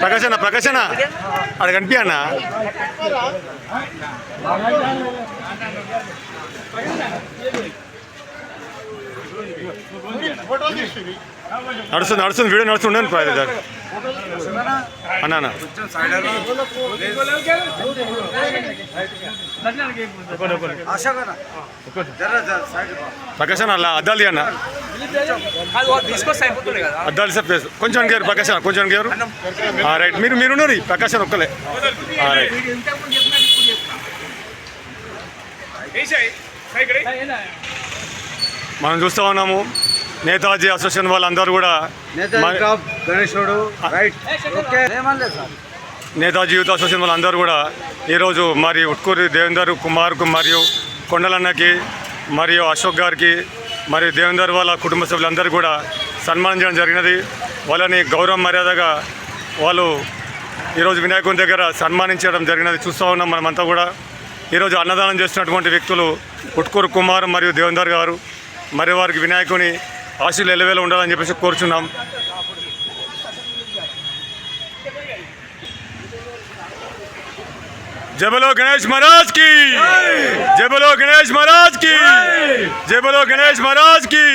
ప్రకాశన ప్రకాశన. అక్కడ కనిపించన్నా నడుస్తుంది నడుస్తుంది వీడియో నడుస్తుండే అన్నా అన్న. అలా అద్దాలి అన్న అద్దాలి సార్ ప్లేస్ కొంచెం గేరు ప్రకాశన కొంచెం గేరు రైట్. మీరు మీరు ఉన్నారు ప్రకాశన ఒక్కలే. ఆ, రైట్. మనం చూస్తూ ఉన్నాము. నేతాజీ అసోసియేషన్ వాళ్ళందరూ కూడా నేతాజీ యూత్ అసోసియేషన్ వాళ్ళందరూ కూడా ఈరోజు మరి ఉట్కూరి దేవేందర్ కుమార్కు మరియు కొండలన్నకి మరియు అశోక్ గారికి మరియు దేవేందర్ వాళ్ళ కుటుంబ సభ్యులందరూ కూడా సన్మానించడం జరిగినది. వాళ్ళని గౌరవ మర్యాదగా వాళ్ళు ఈరోజు వినాయకుని దగ్గర సన్మానించడం జరిగినది చూస్తూ ఉన్నాం మనమంతా కూడా. ఈరోజు అన్నదానం చేస్తున్నటువంటి వ్యక్తులు ఉట్కూరు కుమార్ మరియు దేవేందర్ గారు మరి వారికి వినాయకుని ఆశలు ఎలవేళ ఉండాలని చెప్పేసి కోరుచున్నాం. జబలో గణేష్ మహారాజ్కి! జబలో గణేష్ మహారాజ్కి! జబలో గణేష్ మహారాజ్కి!